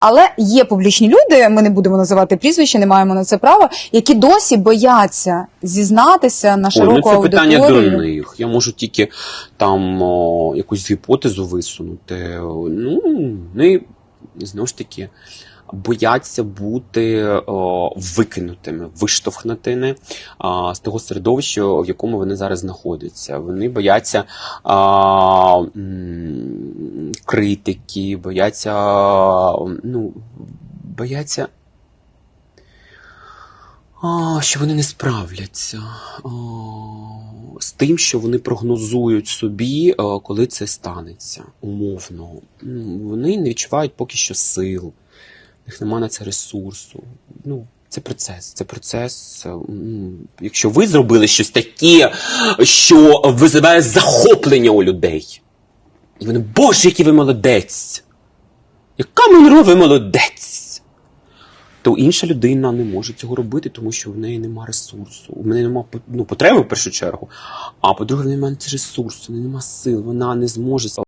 Але є публічні люди, ми не будемо називати прізвища, не маємо на це права, які досі бояться зізнатися на Ой, широку ну це питання до них. Я можу тільки там о, якусь гіпотезу висунути. Ну, вони знову ж таки бояться бути о, викинутими, виштовхнутими а, з того середовища, в якому вони зараз знаходяться. Вони бояться м, критики, бояться, ну, бояться. А, що вони не справляться а, з тим, що вони прогнозують собі, а, коли це станеться умовно. Вони не відчувають поки що сил, в них немає на це ресурсу. Ну, це процес. Це процес. е, Якщо ви зробили щось таке, що визиває захоплення у людей, і вони, Боже, який ви молодець! Яка Монро, ви молодець! то інша людина не може цього робити, тому що в неї нема ресурсу. У неї немає ну, потреби в першу чергу. А по-друге, в неї немає ресурсу, в неї нема сил, вона не зможе